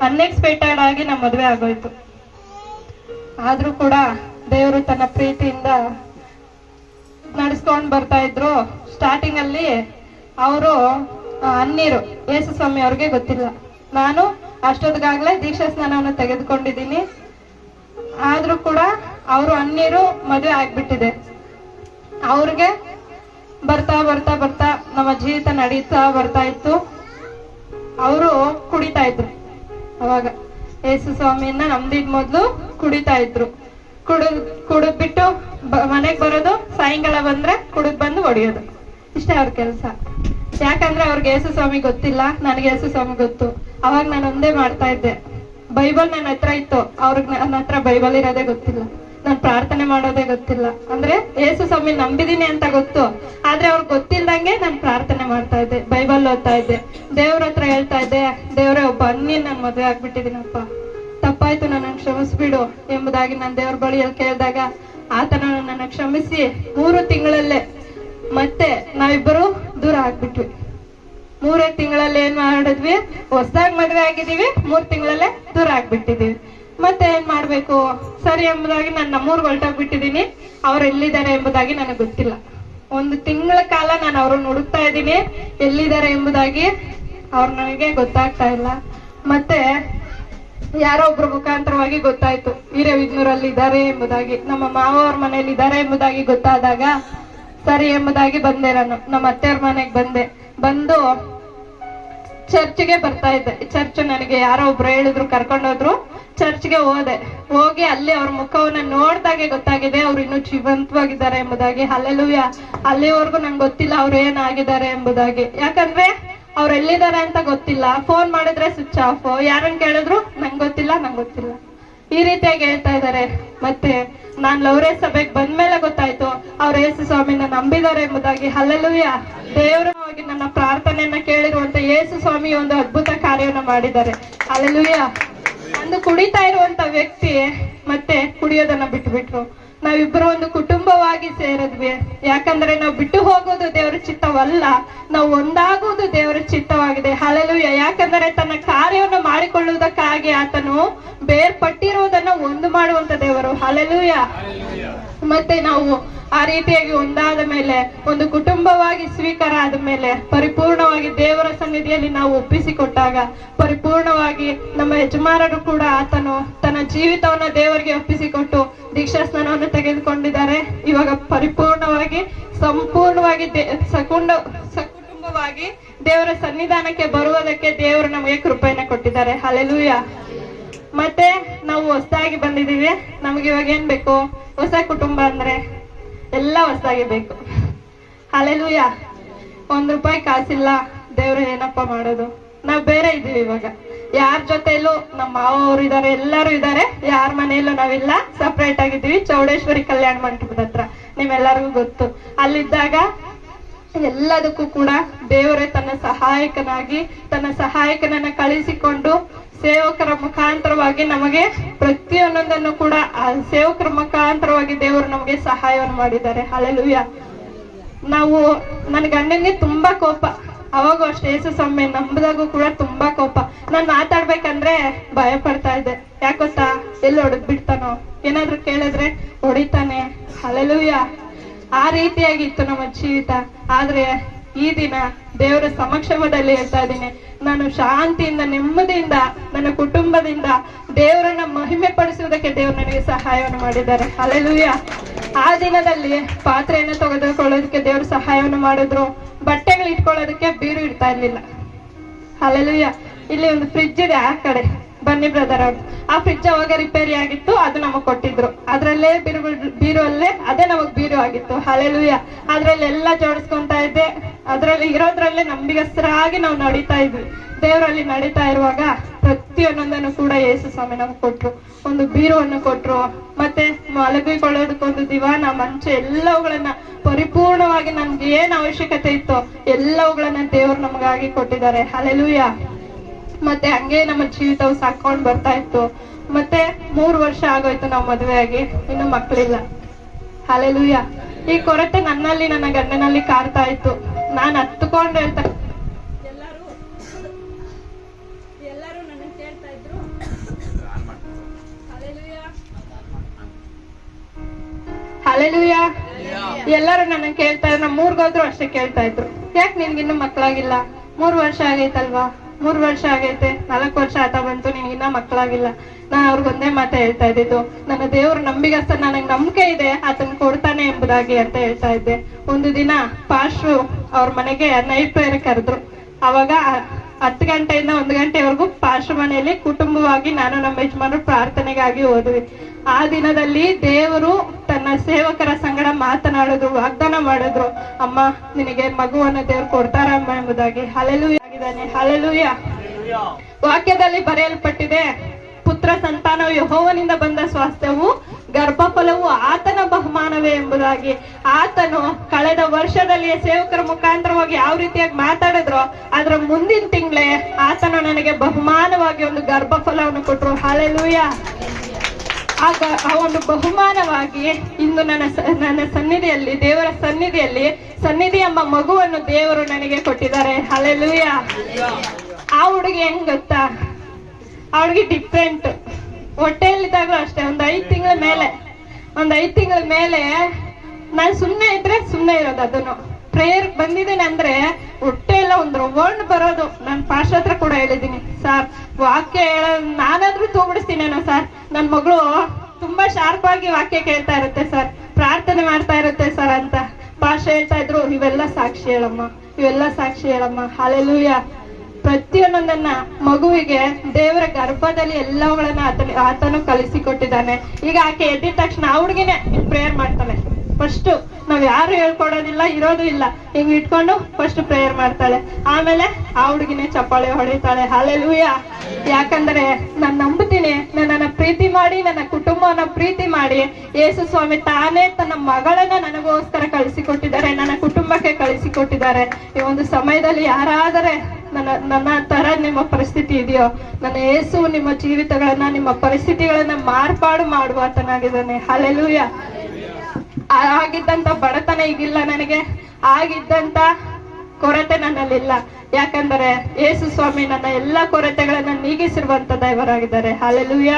Unexpected ಆಗಿ ನಮ್ಮ ಮದುವೆ ಆಗೋಯ್ತು. ಆದ್ರೂ ಕೂಡ ದೇವರು ತನ್ನ ಪ್ರೀತಿಯಿಂದ ನಡೆಸ್ಕೊಂಡು ಬರ್ತಾ ಇದ್ರು. ಸ್ಟಾರ್ಟಿಂಗ್ ಅಲ್ಲಿ ಅವರು ಅನ್ನೀರು ಯೇಸು ಸ್ವಾಮಿ ಅವ್ರಿಗೆ ಗೊತ್ತಿಲ್ಲ. ನಾನು ಅಷ್ಟೊತ್ತಿಗಾಗ್ಲೇ ದೀಕ್ಷಾ ಸ್ನಾನವನ್ನು ತೆಗೆದುಕೊಂಡಿದ್ದೀನಿ. ಆದ್ರೂ ಕೂಡ ಅವರು ಅನ್ನೀರು, ಮದುವೆ ಆಗ್ಬಿಟ್ಟಿದೆ. ಅವ್ರಿಗೆ ಬರ್ತಾ ಬರ್ತಾ ಬರ್ತಾ ನಮ್ಮ ಜೀವಿತ ನಡೀತಾ ಬರ್ತಾ ಇತ್ತು. ಅವರು ಕುಡಿತಾ ಇದ್ರು. ಅವಾಗ ಯೇಸು ಸ್ವಾಮಿಯನ್ನ ನಮ್ದಿದ್ ಮೊದ್ಲು ಕುಡಿತಾ ಇದ್ರು. ಕುಡಿದ್ ಬಿಟ್ಟು ಮನೆಗ್ ಬರೋದು, ಸಾಯಂಕಾಲ ಬಂದ್ರೆ ಕುಡಿದ್ ಬಂದು ಹೊಡಿಯೋದು ಇಷ್ಟೇ ಅವ್ರ ಕೆಲ್ಸ. ಯಾಕಂದ್ರೆ ಅವ್ರಿಗೆ ಯೇಸು ಸ್ವಾಮಿ ಗೊತ್ತಿಲ್ಲ, ನನಗೆ ಯೇಸು ಸ್ವಾಮಿ ಗೊತ್ತು. ಅವಾಗ ನಾನು ಒಂದೇ ಮಾಡ್ತಾ ಇದ್ದೆ. ಬೈಬಲ್ ನನ್ನ ಹತ್ರ ಇತ್ತು. ಅವ್ರಿಗೆ ನನ್ನ ಹತ್ರ ಬೈಬಲ್ ಇರೋದೇ ಗೊತ್ತಿಲ್ಲ. ನಾನ್ ಪ್ರಾರ್ಥನೆ ಮಾಡೋದೇ ಗೊತ್ತಿಲ್ಲ. ಅಂದ್ರೆ ಯೇಸು ಸ್ವಾಮಿ ನಂಬಿದೀನಿ ಅಂತ ಗೊತ್ತು. ಆದ್ರೆ ಅವ್ರಿಗೆ ಗೊತ್ತಿಲ್ದಂಗೆ ನಾನ್ ಪ್ರಾರ್ಥನೆ ಮಾಡ್ತಾ ಇದ್ದೆ. ಬೈಬಲ್ ಓದ್ತಾ ಇದ್ದೆ. ದೇವ್ರ ಹತ್ರ ಹೇಳ್ತಾ ಇದ್ದೆ, ದೇವ್ರೆ, ಒಬ್ಬ ಅನ್ನಿ ನಾನ್ ಮದ್ವೆ ಆಗ್ಬಿಟ್ಟಿದ್ದೀನಪ್ಪ. ತಪ್ಪಾಯ್ತು ನನ್ನ ಕ್ಷಮಿಸ್ಬಿಡು ಎಂಬುದಾಗಿ ನಾನು ದೇವ್ರ ಬಳಿಯಲ್ಲಿ ಕೇಳಿದಾಗ ಆತನ ನನ್ನ ಕ್ಷಮಿಸಿ ಮೂರು ತಿಂಗಳಲ್ಲೇ ಮತ್ತೆ ನಾವಿಬ್ಬರು ದೂರ ಆಗ್ಬಿಟ್ವಿ. ಮೂರೇ ತಿಂಗಳಲ್ಲಿ ಏನ್ ಮಾಡಿದ್ವಿ? ಹೊಸದಾಗಿ ಮದ್ವೆ ಆಗಿದೀವಿ ಮೂರ್ ತಿಂಗಳಲ್ಲೇ ದೂರ ಆಗ್ಬಿಟ್ಟಿದೀವಿ ಮತ್ತೆ ಏನ್ ಮಾಡ್ಬೇಕು? ಸರಿ ಎಂಬುದಾಗಿ ನಾನು ನಮ್ಮೂರ್ಗ್ ಹೊರಟೋಗ್ಬಿಟ್ಟಿದೀನಿ. ಅವ್ರು ಎಲ್ಲಿದ್ದಾರೆ ಎಂಬುದಾಗಿ ನನಗೆ ಗೊತ್ತಿಲ್ಲ. ಒಂದು ತಿಂಗಳ ಕಾಲ ನಾನು ಅವ್ರನ್ನ ಹುಡುಕ್ತಾ ಇದ್ದೀನಿ. ಎಲ್ಲಿದ್ದಾರೆ ಎಂಬುದಾಗಿ ಅವ್ರು ನನಗೆ ಗೊತ್ತಾಗ್ತಾ ಇಲ್ಲ. ಮತ್ತೆ ಯಾರೋ ಒಬ್ರು ಮುಖಾಂತರವಾಗಿ ಗೊತ್ತಾಯ್ತು. ಹಿರೇವಿದ್ನೂರಲ್ಲಿ ಇದ್ದಾರೆ ಎಂಬುದಾಗಿ, ನಮ್ಮ ಮಾವ ಅವ್ರ ಮನೇಲಿ ಇದ್ದಾರೆ ಎಂಬುದಾಗಿ ಗೊತ್ತಾದಾಗ, ಸರಿ ಎಂಬುದಾಗಿ ಬಂದೆ ನಾನು. ನಮ್ಮ ಅತ್ತೆಯವ್ರ ಮನೆಗೆ ಬಂದೆ. ಬಂದು ಚರ್ಚ್ಗೆ ಬರ್ತಾ ಇದ್ದೆ. ಚರ್ಚ್ ನನಗೆ ಯಾರೋ ಒಬ್ರು ಹೇಳಿದ್ರು, ಕರ್ಕೊಂಡೋದ್ರು. ಚರ್ಚ್ಗೆ ಹೋದೆ. ಹೋಗಿ ಅಲ್ಲಿ ಅವ್ರ ಮುಖವನ್ನ ನೋಡ್ದಾಗೆ ಗೊತ್ತಾಗಿದೆ ಅವ್ರು ಇನ್ನೂ ಜೀವಂತವಾಗಿದ್ದಾರೆ ಎಂಬುದಾಗಿ. ಅಲ್ಲೆಲ್ಲೂಯ ಅಲ್ಲಿವರೆಗೂ ನಂಗೆ ಗೊತ್ತಿಲ್ಲ ಅವ್ರು ಏನಾಗಿದ್ದಾರೆ ಎಂಬುದಾಗಿ. ಯಾಕಂದ್ರೆ ಅವ್ರು ಎಲ್ಲಿದ್ದಾರೆ ಅಂತ ಗೊತ್ತಿಲ್ಲ. ಫೋನ್ ಮಾಡಿದ್ರೆ ಸ್ವಿಚ್ ಆಫ್. ಯಾರನ್ನ ಕೇಳಿದ್ರು? ನಂಗೆ ಗೊತ್ತಿಲ್ಲ ನಂಗೆ ಗೊತ್ತಿಲ್ಲ. ಈ ರೀತಿಯಾಗಿ ಹೇಳ್ತಾ ಇದ್ದಾರೆ. ಮತ್ತೆ ನಾನ್ ಲೌರೇ ಸಭೆಗೆ ಬಂದ್ಮೇಲೆ ಗೊತ್ತಾಯ್ತು, ಅವ್ರ ಯೇಸು ಸ್ವಾಮಿನ ನಂಬಿದ್ದಾರೆ ಎಂಬುದಾಗಿ. ಅಲ್ಲೆಲ್ಲೂಯ ದೇವರ ನನ್ನ ಪ್ರಾರ್ಥನೆಯನ್ನ ಕೇಳಿರುವಂತ ಯೇಸು ಸ್ವಾಮಿ ಒಂದು ಅದ್ಭುತ ಕಾರ್ಯವನ್ನ ಮಾಡಿದ್ದಾರೆ. ಅಲ್ಲೆಲ್ಲೂಯ ಒಂದು ಕುಡಿತಾ ಇರುವಂತ ವ್ಯಕ್ತಿ ಮತ್ತೆ ಕುಡಿಯೋದನ್ನ ಬಿಟ್ಬಿಟ್ರು. ನಾವಿಬ್ರು ಒಂದು ಕುಟುಂಬವಾಗಿ ಸೇರಿದ್ವಿ. ಯಾಕಂದ್ರೆ ನಾವು ಬಿಟ್ಟು ಹೋಗೋದು ದೇವರ ಚಿತ್ತವಲ್ಲ ನಾವು ಒಂದಾಗುವುದು ದೇವರ ಚಿತ್ತವಾಗಿದೆ. ಹಲಲುಯ ಯಾಕಂದ್ರೆ ತನ್ನ ಕಾರ್ಯವನ್ನು ಮಾಡಿಕೊಳ್ಳುವುದಕ್ಕಾಗಿ ಆತನು ಬೇರ್ಪಟ್ಟಿರುವುದನ್ನ ಒಂದು ಮಾಡುವಂತ ದೇವರು. ಹಲಲುಯ ಮತ್ತೆ ನಾವು ಆ ರೀತಿಯಾಗಿ ಒಂದಾದ ಮೇಲೆ, ಒಂದು ಕುಟುಂಬವಾಗಿ ಸ್ವೀಕಾರ ಆದ ಮೇಲೆ, ಪರಿಪೂರ್ಣವಾಗಿ ದೇವರ ಸನ್ನಿಧಿಯಲ್ಲಿ ನಾವು ಒಪ್ಪಿಸಿಕೊಟ್ಟಾಗ, ಪರಿಪೂರ್ಣವಾಗಿ ನಮ್ಮ ಯಜಮಾನರು ಕೂಡ ಆತನು ತನ್ನ ಜೀವಿತವನ್ನ ದೇವರಿಗೆ ಒಪ್ಪಿಸಿಕೊಟ್ಟು ದೀಕ್ಷಾ ಸ್ನಾನವನ್ನು ತೆಗೆದುಕೊಂಡಿದ್ದಾರೆ. ಇವಾಗ ಪರಿಪೂರ್ಣವಾಗಿ, ಸಂಪೂರ್ಣವಾಗಿ ಸಕುಂಡ, ಸಕುಟುಂಬವಾಗಿ ದೇವರ ಸನ್ನಿಧಾನಕ್ಕೆ ಬರುವುದಕ್ಕೆ ದೇವರು ನಮಗೆ ಕೃಪೆಯನ್ನ ಕೊಟ್ಟಿದ್ದಾರೆ. ಅಲೆಲೂಯ ಮತ್ತೆ ನಾವು ಹೊಸದಾಗಿ ಬಂದಿದ್ದೀವಿ. ನಮ್ಗೆ ಇವಾಗ ಏನ್ ಬೇಕು? ಹೊಸ ಕುಟುಂಬ ಅಂದ್ರೆ? ಎಲ್ಲ ಹೊಸದಾಗಿ ಬೇಕು. ಅಲೆಲೂಯ ಒಂದ್ ರೂಪಾಯಿ ಕಾಸಿಲ್ಲ. ದೇವ್ರು, ಏನಪ್ಪ ಮಾಡೋದು? ನಾವ್ ಬೇರೆ ಇದೀವಿ ಇವಾಗ. ಯಾರ ಜೊತೆಲೂ ನಮ್ಮ ಮಾವ ಅವ್ರು ಇದಾರೆ, ಎಲ್ಲರೂ ಇದಾರೆ. ಯಾರ ಮನೆಯಲ್ಲೂ ನಾವಿಲ್ಲ. ಸಪ್ರೇಟ್ ಆಗಿದ್ದೀವಿ. ಚೌಡೇಶ್ವರಿ ಕಲ್ಯಾಣ ಮಂಟಪದ ಹತ್ರ. ನಿಮ್ಮೆಲ್ಲರಿಗೂ ಗೊತ್ತು. ಅಲ್ಲಿದ್ದಾಗ ಎಲ್ಲದಕ್ಕೂ ಕೂಡ ದೇವರೇ ತನ್ನ ಸಹಾಯಕನಾಗಿ, ತನ್ನ ಸಹಾಯಕನನ್ನ ಕಳಿಸಿಕೊಂಡು ಸೇವಕರ ಮುಖಾಂತರವಾಗಿ ನಮಗೆ ಪ್ರತಿಯೊಂದೊಂದನ್ನು ಕೂಡ, ಆ ಸೇವಕರ ಮುಖಾಂತರವಾಗಿ ದೇವರು ನಮಗೆ ಸಹಾಯವನ್ನು ಮಾಡಿದ್ದಾರೆ. ಅಲ್ಲೆಲುಯ್ಯ ನಾವು ನನ್ನ ಗಂಡನಿಗೆ ತುಂಬಾ ಕೋಪ. ಅವಾಗೂ ಅಷ್ಟೇ ಯೇಸು ಸ್ವಾಮಿ ನಂಬದಾಗೂ ಕೂಡ ತುಂಬಾ ಕೋಪ. ನಾನ್ ಮಾತಾಡ್ಬೇಕಂದ್ರೆ ಭಯ ಪಡ್ತಾ ಇದ್ದೆ ಯಾಕೊತ್ತಾ ಎಲ್ಲಿ ಹೊಡೆದ್ ಬಿಡ್ತಾನೋ ಏನಾದ್ರೂ ಕೇಳಿದ್ರೆ ಹೊಡಿತಾನೆ. ಅಲ್ಲೆಲುಯ್ಯ ಆ ರೀತಿಯಾಗಿತ್ತು ನಮ್ಮ ಜೀವಿತ. ಆದ್ರೆ ಈ ದಿನ ದೇವರ ಸಮಕ್ಷಮದಲ್ಲಿ ಹೇಳ್ತಾ ಇದ್ದೀನಿ. ನಾನು ಶಾಂತಿಯಿಂದ, ನೆಮ್ಮದಿಯಿಂದ, ನನ್ನ ಕುಟುಂಬದಿಂದ ದೇವರನ್ನ ಮಹಿಮೆ ಪಡಿಸುವುದಕ್ಕೆ ದೇವರು ನನಗೆ ಸಹಾಯವನ್ನು ಮಾಡಿದ್ದಾರೆ. ಅಲ್ಲೆಲುಯ್ಯ ಆ ದಿನದಲ್ಲಿ ಪಾತ್ರೆಯನ್ನು ತೆಗೆದುಕೊಳ್ಳೋದಕ್ಕೆ ದೇವರು ಸಹಾಯವನ್ನು ಮಾಡಿದ್ರು. ಬಟ್ಟೆಗಳು ಇಟ್ಕೊಳ್ಳೋದಕ್ಕೆ ಬೀರು ಇರ್ತಾ ಇರ್ಲಿಲ್ಲ. ಅಲ್ಲೆಲುಯ್ಯ ಇಲ್ಲಿ ಒಂದು ಫ್ರಿಡ್ಜ್ ಇದೆ ಆ ಕಡೆ. ಬನ್ನಿ ಬ್ರದರ್ ಅವ್ರು ಆ ಫ್ರಿಡ್ಜ್ ಅವಾಗ ರಿಪೇರಿ ಆಗಿತ್ತು, ಅದು ನಮಗ್ ಕೊಟ್ಟಿದ್ರು. ಅದ್ರಲ್ಲೇ ಬೀರು ಬೀರು ಅಲ್ಲೇ ಅದೇ ನಮಗ್ ಬೀರು ಆಗಿತ್ತು. ಹಳೆಲುಯ್ಯ ಅದ್ರಲ್ಲಿ ಎಲ್ಲ ಜೋಡಿಸ್ಕೊಂತ ಇದ್ದೆ. ಅದ್ರಲ್ಲಿ ಇರೋದ್ರಲ್ಲೇ ನಂಬಿಗಸ್ತರಾಗಿ ನಾವು ನಡೀತಾ ಇದ್ವಿ. ದೇವರಲ್ಲಿ ನಡೀತಾ ಇರುವಾಗ ಪ್ರತಿಯೊಂದೊಂದನ್ನು ಕೂಡ ಯೇಸು ಸ್ವಾಮಿ ನಮ್ಗೆ ಕೊಟ್ರು. ಒಂದು ಬೀರುವನ್ನು ಕೊಟ್ರು. ಮತ್ತೆ ಮಲಗಿಕೊಳ್ಳೋದಕ್ಕೊಂದು ದಿವಾನ, ಮಂಚ, ಎಲ್ಲವುಗಳನ್ನ ಪರಿಪೂರ್ಣವಾಗಿ ನಮ್ಗೆ ಏನ್ ಅವಶ್ಯಕತೆ ಇತ್ತು, ಎಲ್ಲವುಗಳನ್ನ ದೇವ್ರು ನಮಗಾಗಿ ಕೊಟ್ಟಿದ್ದಾರೆ. ಹಲೆಲುಯ್ಯ ಮತ್ತೆ ಹಂಗೆ ನಮ್ಮ ಜೀವಿತವು ಸಾಕೊಂಡ್ ಬರ್ತಾ ಇತ್ತು. ಮತ್ತೆ ಮೂರ್ ವರ್ಷ ಆಗೋಯ್ತು ನಾವು ಮದುವೆ ಆಗಿ. ಇನ್ನು ಮಕ್ಕಳಿಲ್ಲ. ಹಾಲೆಲೂಯ ಈ ಕೊರತೆ ನನ್ನಲ್ಲಿ ನನ್ನ ಗಂಡನಲ್ಲಿ ಕಾಡ್ತಾ ಇತ್ತು. ನಾನ್ ಹತ್ಕೊಂಡು ಹೇಳ್ತಾ ಎಲ್ಲರೂ ಎಲ್ಲರೂ ನನ್ನ ಕೇಳ್ತಾ ಇದ್ರು. ಹಲೆಲುಯ ಎಲ್ಲರೂ ನನ್ನ ಕೇಳ್ತಾ ಇದ್ರು. ನಮ್ಮ ಊರ್ಗೋದ್ರು ಅಷ್ಟೇ ಕೇಳ್ತಾ ಇದ್ರು. ಯಾಕೆ ನಿನ್ಗಿನ್ನು ಮಕ್ಕಳಾಗಿಲ್ಲ ಮೂರ್ ವರ್ಷ ಆಗೈತಲ್ವಾ? ಮೂರ್ ವರ್ಷ ಆಗೈತೆ, ನಾಲ್ಕು ವರ್ಷ ಆತ ಬಂತು ನಿನ್ಗಿನ್ನ ಮಕ್ಕಳಾಗಿಲ್ಲ. ನಾನು ಅವ್ರಿಗೊಂದೇ ಮಾತ ಹೇಳ್ತಾ ಇದ್ದಿದ್ದು, ನನ್ನ ದೇವ್ರ ನಂಬಿಗಸ್ತ ನನಗೆ ನಂಬಿಕೆ ಇದೆ, ಆತನ್ ಕೊಡ್ತಾನೆ ಎಂಬುದಾಗಿ ಅಂತ ಹೇಳ್ತಾ ಇದ್ದೆ. ಒಂದು ದಿನ ಪಾಶ್ರು ಅವ್ರ ಮನೆಗೆ ನೈಟ್ ಪ್ರೇಯರ್ ಕರೆದ್ರು. ಅವಾಗ ಹತ್ತು ಗಂಟೆಯಿಂದ ಒಂದು ಗಂಟೆವರೆಗೂ ಪಾಶ್ರ ಮನೆಯಲ್ಲಿ ಕುಟುಂಬವಾಗಿ ನಾನು ನಮ್ಮ ಯಜಮಾನರು ಪ್ರಾರ್ಥನೆಗಾಗಿ ಹೋದ್ವಿ. ಆ ದಿನದಲ್ಲಿ ದೇವರು ತನ್ನ ಸೇವಕರ ಸಂಗಡ ಮಾತನಾಡಿದ್ರು ವಾಗ್ದಾನ ಮಾಡಿದ್ರು. ಅಮ್ಮ, ನಿನಗೆ ಮಗುವನ್ನು ದೇವ್ರು ಕೊಡ್ತಾರಮ್ಮ ಎಂಬುದಾಗಿ. ಅಲ್ಲೆಲ್ಲೂ ವಾಕ್ಯದಲ್ಲಿ ಬರೆಯಲ್ಪಟ್ಟಿದೆ, ಪುತ್ರ ಸಂತಾನವು ಯಹೋವನಿಂದ ಬಂದ ಸ್ವಾಸ್ಥ್ಯವು, ಗರ್ಭಫಲವು ಆತನ ಬಹುಮಾನವೇ ಎಂಬುದಾಗಿ. ಆತನು ಕಳೆದ ವರ್ಷದಲ್ಲಿ ಸೇವಕರ ಮುಖಾಂತರವಾಗಿ ಯಾವ ರೀತಿಯಾಗಿ ಮಾತಾಡಿದ್ರು, ಅದ್ರ ಮುಂದಿನ ತಿಂಗಳೇ ಆತನು ನನಗೆ ಬಹುಮಾನವಾಗಿ ಒಂದು ಗರ್ಭಫಲವನ್ನು ಕೊಟ್ಟರು. ಹಾಲೆಲೂಯ ಆಗ ಒಂದು ಬಹುಮಾನವಾಗಿ ಇಂದು ನನ್ನ ನನ್ನ ಸನ್ನಿಧಿಯಲ್ಲಿ, ದೇವರ ಸನ್ನಿಧಿಯಲ್ಲಿ ಸನ್ನಿಧಿ ಎಂಬ ಮಗುವನ್ನು ದೇವರು ನನಗೆ ಕೊಟ್ಟಿದ್ದಾರೆ. ಅಲೆಲುಯ ಆ ಹುಡುಗಿ ಹೆಂಗ್ ಗೊತ್ತಾ? ಆ ಹುಡುಗಿ ಡಿಫ್ರೆಂಟ್ ಹೊಟ್ಟೆಯಲ್ಲಿದ್ದಾಗಲೂ ಅಷ್ಟೇ, ಒಂದು ಐದು ತಿಂಗಳ ಮೇಲೆ, ಒಂದು ಐದು ತಿಂಗಳ ಮೇಲೆ ನಾನು ಸುಮ್ಮನೆ ಇದ್ರೆ ಸುಮ್ಮನೆ ಇರೋದು ಅದನ್ನು. ಪ್ರೇಯರ್ ಬಂದಿದ್ದೀನಿ ಅಂದ್ರೆ ಹೊಟ್ಟೆ ಎಲ್ಲ ಒಂದ್ ರೌಂಡ್ ಬರೋದು. ನಾನ್ ಪಾಶ್ಚಾತ್ರ ಕೂಡ ಹೇಳಿದೀನಿ ಸರ್ ವಾಕ್ಯ ಹೇಳ ನಾನಾದ್ರೂ ತೂಬಿಡಿಸ್ತೀನೇನೋ ಸರ್ ನನ್ ಮಗಳು ತುಂಬಾ ಶಾರ್ಪ್ ಆಗಿ ವಾಕ್ಯ ಕೇಳ್ತಾ ಇರುತ್ತೆ ಸರ್ ಪ್ರಾರ್ಥನೆ ಮಾಡ್ತಾ ಇರುತ್ತೆ ಸರ್ ಅಂತ. ಪಾಶ ಹೇಳ್ತಾ ಇದ್ರು, ಇವೆಲ್ಲ ಸಾಕ್ಷಿ ಹೇಳಮ್ಮ. ಇವೆಲ್ಲ ಸಾಕ್ಷಿ ಹೇಳಮ್ಮ. ಹಾಲೆಲೂಯ ಪ್ರತಿಯೊಂದನ್ನ ಮಗುವಿಗೆ ದೇವರ ಗರ್ಭದಲ್ಲಿ ಎಲ್ಲವುಗಳನ್ನ ಆತನ ಕಲಿಸಿ ಕಲಿಸಿಕೊಟ್ಟಿದ್ದಾನೆ. ಈಗ ಆಕೆ ಎದ್ದಿದ ತಕ್ಷಣ ಹುಡುಗಿನೇ ಪ್ರೇಯರ್ ನಾವ್ ಯಾರು ಹೇಳ್ಕೊಡೋದಿಲ್ಲ, ಇರೋದು ಇಲ್ಲ. ಹಿಂಗ್ ಇಟ್ಕೊಂಡು ಫಸ್ಟ್ ಪ್ರೇಯರ್ ಮಾಡ್ತಾಳೆ. ಆಮೇಲೆ ಆ ಹುಡುಗಿನೇ ಚಪ್ಪಾಳೆ ಹೊಡಿತಾಳೆ. ಹಾಲೆಲೂಯ ಯಾಕಂದ್ರೆ ನಾನ್ ನಂಬುತ್ತೀನಿ ನನ್ನನ್ನ ಪ್ರೀತಿ ಮಾಡಿ, ನನ್ನ ಕುಟುಂಬವನ್ನ ಪ್ರೀತಿ ಮಾಡಿ, ಯೇಸು ಸ್ವಾಮಿ ತಾನೇ ತನ್ನ ಮಗಳನ್ನ ನನಗೋಸ್ಕರ ಕಳಿಸಿಕೊಟ್ಟಿದ್ದಾರೆ, ನನ್ನ ಕುಟುಂಬಕ್ಕೆ ಕಳಿಸಿಕೊಟ್ಟಿದ್ದಾರೆ. ಈ ಒಂದು ಸಮಯದಲ್ಲಿ ಯಾರಾದರೆ ನನ್ನ ನನ್ನ ತರ ನಿಮ್ಮ ಪರಿಸ್ಥಿತಿ ಇದೆಯೋ, ನನ್ನ ಯೇಸು ನಿಮ್ಮ ಜೀವಿತಗಳನ್ನ, ನಿಮ್ಮ ಪರಿಸ್ಥಿತಿಗಳನ್ನ ಮಾರ್ಪಾಡು ಮಾಡುವ ತನಾಗಿದ್ದಾನೆ ಆಗಿದ್ದಂತ ಬಡತನ ಈಗಿಲ್ಲ ನನಗೆ. ಆಗಿದ್ದಂತ ಕೊರತೆ ನನ್ನಲ್ಲಿಲ್ಲ. ಯಾಕಂದರೆ ಯೇಸು ಸ್ವಾಮಿ ನನ್ನ ಎಲ್ಲಾ ಕೊರತೆಗಳನ್ನ ನೀಗಿಸಿರುವಂತ ದೈವರಾಗಿದ್ದಾರೆ. ಹಾಲೆಲೂಯ